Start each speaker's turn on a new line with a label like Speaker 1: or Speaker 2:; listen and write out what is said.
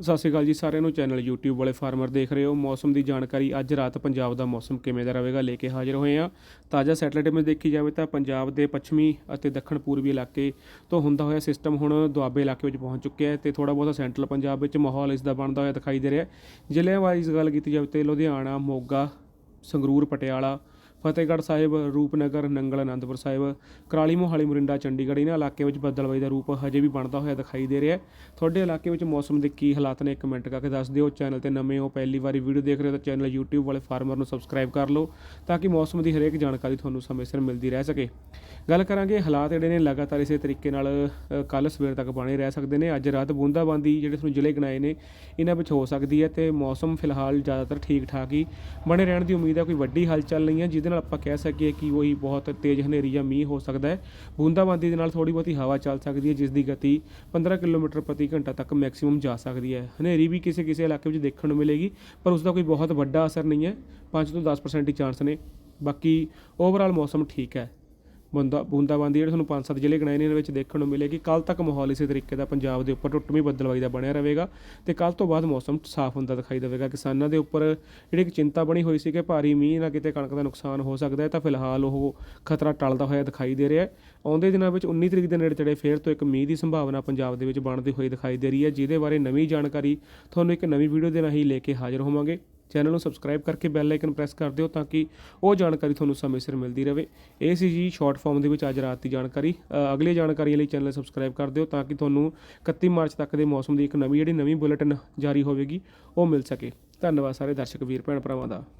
Speaker 1: ਸਤਿ ਸ਼੍ਰੀ ਅਕਾਲ ਜੀ ਸਾਰਿਆਂ ਨੂੰ। ਚੈਨਲ YouTube ਵਾਲੇ ਫਾਰਮਰ ਦੇਖ ਰਹੇ ਹੋ। ਮੌਸਮ ਦੀ ਜਾਣਕਾਰੀ ਅੱਜ ਰਾਤ ਪੰਜਾਬ ਦਾ ਮੌਸਮ ਕਿਵੇਂ ਦਾ ਰਹੇਗਾ ਲੈ ਕੇ ਹਾਜ਼ਰ ਹੋਏ ਹਾਂ। ਤਾਜ਼ਾ ਸੈਟਲਾਈਟ ਵਿੱਚ ਦੇਖੀ ਜਾਵੇ ਤਾਂ ਪੰਜਾਬ ਦੇ ਪੱਛਮੀ ਅਤੇ ਦੱਖਣ ਪੂਰਬੀ ਇਲਾਕੇ ਤੋਂ ਹੁੰਦਾ ਹੋਇਆ ਸਿਸਟਮ ਹੁਣ ਦੁਆਬੇ ਇਲਾਕੇ ਵਿੱਚ ਪਹੁੰਚ ਚੁੱਕਿਆ ਹੈ ਤੇ ਥੋੜਾ ਬਹੁਤਾ ਸੈਂਟਰਲ ਪੰਜਾਬ ਵਿੱਚ ਮਾਹੌਲ ਇਸ ਦਾ ਬਣਦਾ ਹੋਇਆ ਦਿਖਾਈ ਦੇ ਰਿਹਾ ਜ਼ਿਲ੍ਹਿਆਂ ਵਾਈਜ਼ ਗੱਲ ਕੀਤੀ ਜਾਵੇ ਤੇ ਲੁਧਿਆਣਾ, ਮੋਗਾ, ਸੰਗਰੂਰ, ਪਟਿਆਲਾ ਫਤਿਹਗੜ੍ਹ ਸਾਹਿਬ, ਰੂਪਨਗਰ, ਨੰਗਲ, ਅਨੰਦਪੁਰ ਸਾਹਿਬ, ਕਰਾਲੀ, ਮੋਹਾਲੀ, ਮੁਰਿੰਡਾ, ਚੰਡੀਗੜ੍ਹ, ਇਹਨਾਂ ਇਲਾਕਿਆਂ ਵਿੱਚ ਬੱਦਲਬਾਈ ਦਾ ਰੂਪ ਹਜੇ ਵੀ ਬਣਦਾ ਹੋਇਆ ਦਿਖਾਈ ਦੇ ਰਿਹਾ ਹੈ। ਤੁਹਾਡੇ ਇਲਾਕੇ ਵਿੱਚ ਮੌਸਮ ਦੇ ਕੀ ਹਾਲਾਤ ਨੇ, ਕਮੈਂਟ ਕਰਕੇ ਦੱਸ ਦਿਓ। ਚੈਨਲ ਤੇ ਨਵੇਂ ਹੋ, ਪਹਿਲੀ ਵਾਰੀ ਵੀਡੀਓ ਦੇਖ ਰਹੇ ਹੋ ਤਾਂ ਚੈਨਲ YouTube ਵਾਲੇ ਫਾਰਮਰ ਨੂੰ ਸਬਸਕ੍ਰਾਈਬ ਕਰ ਲਓ ਤਾਂ ਕਿ ਮੌਸਮ ਦੀ ਹਰੇਕ ਜਾਣਕਾਰੀ ਤੁਹਾਨੂੰ ਸਮੇਂ ਸਿਰ ਮਿਲਦੀ ਰਹਿ ਸਕੇ। ਗੱਲ ਕਰਾਂਗੇ, ਹਾਲਾਤ ਜਿਹੜੇ ਨੇ ਲਗਾਤਾਰ ਇਸੇ ਤਰੀਕੇ ਨਾਲ ਕੱਲ ਸਵੇਰ ਤੱਕ ਬਣੇ ਰਹਿ ਸਕਦੇ ਨੇ। ਅੱਜ ਰਾਤ ਬੂੰਦਾਬਾਂਦੀ ਜਿਹੜੇ ਤੁਹਾਨੂੰ ਜ਼ਿਲ੍ਹੇ ਗਿਣਾਏ ਨੇ, ਇਹਨਾਂ ਵਿੱਚ ਹੋ ਸਕਦੀ ਹੈ ਤੇ ਮੌਸਮ ਫਿਲਹਾਲ ਜ਼ਿਆਦਾਤਰ ਠੀਕ ਠਾਕ ਹੀ ਬਣੇ ਰਹਿਣ ਦੀ ਉਮੀਦ ਹੈ, ਕੋਈ ਵੱਡੀ ਹਲਚਲ ਨਹੀਂ ਹੈ, ਜਿਹਦੇ ਨਾਲ ਆਪਾਂ ਕਹਿ ਸਕੀਏ ਕਿ ਉਹੀ ਬਹੁਤ ਤੇਜ਼ ਹਨੇਰੀ ਜਾਂ ਮੀਂਹ ਹੋ ਸਕਦਾ ਹੈ। ਬੂੰਦਾਬਾਂਦੀ ਦੇ ਨਾਲ ਥੋੜੀ ਬਹੁਤੀ ਹਵਾ ਚੱਲ ਸਕਦੀ ਹੈ, ਜਿਸ ਦੀ ਗਤੀ 15 ਕਿਲੋਮੀਟਰ ਪ੍ਰਤੀ ਘੰਟਾ ਤੱਕ ਮੈਕਸਿਮਮ ਜਾ ਸਕਦੀ ਹੈ। ਹਨੇਰੀ ਵੀ ਕਿਸੇ ਕਿਸੇ ਇਲਾਕੇ ਵਿੱਚ ਦੇਖਣ ਨੂੰ ਮਿਲੇਗੀ, ਪਰ ਉਸ ਦਾ ਕੋਈ ਬਹੁਤ ਵੱਡਾ ਅਸਰ ਨਹੀਂ ਹੈ। 5 ਤੋਂ 10% ਹੀ ਚਾਂਸ ਨੇ। ਬਾਕੀ ਓਵਰਆਲ ਮੌਸਮ ਠੀਕ ਹੈ। ਬੂੰਦਾ ਬੂੰਦਾਬਾਂਦੀ ਜਿਹੜੇ ਤੁਹਾਨੂੰ ਪੰਜ ਸੱਤ ਜ਼ਿਲ੍ਹੇ ਗਿਣਾਏ ਨੇ ਇਹਨਾਂ ਵਿੱਚ ਦੇਖਣ ਨੂੰ ਮਿਲੇਗੀ। ਕੱਲ ਤੱਕ ਮਾਹੌਲ ਇਸੇ ਤਰੀਕੇ ਦਾ ਪੰਜਾਬ ਦੇ ਉੱਪਰ ਟੁੱਟਵੀਂ ਬੱਦਲਵਾਈ ਦਾ ਬਣਿਆ ਰਹੇਗਾ ਤੇ ਕੱਲ ਤੋਂ ਬਾਅਦ ਮੌਸਮ ਸਾਫ਼ ਹੁੰਦਾ ਦਿਖਾਈ ਦੇਵੇਗਾ। ਕਿਸਾਨਾਂ ਦੇ ਉੱਪਰ ਜਿਹੜੀ ਇੱਕ ਚਿੰਤਾ ਬਣੀ ਹੋਈ ਸੀ ਕਿ ਭਾਰੀ ਮੀਂਹ ਨਾਲ ਕਿਤੇ ਕਣਕ ਦਾ ਨੁਕਸਾਨ ਹੋ ਸਕਦਾ ਹੈ, ਤਾਂ ਫਿਲਹਾਲ ਉਹ ਖਤਰਾ ਟਲਦਾ ਹੋਇਆ ਦਿਖਾਈ ਦੇ ਰਿਹਾ ਹੈ। ਆਉਂਦੇ ਦਿਨਾਂ ਵਿੱਚ 19 ਤਰੀਕ ਦੇ ਨੇੜੇ ਤੇੜੇ ਫੇਰ ਤੋਂ ਇੱਕ ਮੀਂਹ ਦੀ ਸੰਭਾਵਨਾ ਪੰਜਾਬ ਦੇ ਵਿੱਚ ਬਣਦੀ ਹੋਈ ਦਿਖਾਈ ਦੇ ਰਹੀ ਹੈ, ਜਿਹਦੇ ਬਾਰੇ ਨਵੀਂ ਜਾਣਕਾਰੀ ਤੁਹਾਨੂੰ ਇੱਕ ਨਵੀਂ ਵੀਡੀਓ ਦੇ ਨਾਲ ਹੀ ਲੈ ਕੇ ਹਾਜ਼ਰ ਹੋਵਾਂਗੇ। ਚੈਨਲ ਨੂੰ ਸਬਸਕ੍ਰਾਈਬ ਕਰਕੇ ਬੈਲ ਆਈਕਨ ਪ੍ਰੈਸ ਕਰ ਦਿਓ ਤਾਂ ਕਿ ਉਹ ਜਾਣਕਾਰੀ ਤੁਹਾਨੂੰ ਸਮੇਂ ਸਿਰ ਮਿਲਦੀ ਰਹੇ। ਇਹ ਸੀ ਜੀ ਸ਼ਾਰਟ ਫਾਰਮ ਦੇ ਵਿੱਚ ਅੱਜ ਰਾਤ ਦੀ ਜਾਣਕਾਰੀ। ਅਗਲੀ ਜਾਣਕਾਰੀ ਲਈ ਚੈਨਲ ਸਬਸਕ੍ਰਾਈਬ ਕਰ ਦਿਓ ਤਾਂ ਕਿ ਤੁਹਾਨੂੰ 31 ਮਾਰਚ ਤੱਕ ਦੇ ਮੌਸਮ ਦੀ ਇੱਕ ਨਵੀਂ ਜਿਹੜੀ ਨਵੀਂ ਬੁਲੇਟਿਨ ਜਾਰੀ ਹੋਵੇਗੀ, ਉਹ ਮਿਲ ਸਕੇ। ਧੰਨਵਾਦ ਸਾਰੇ ਦਰਸ਼ਕ, ਵੀਰ, ਭੈਣ, ਭਰਾਵਾਂ ਦਾ।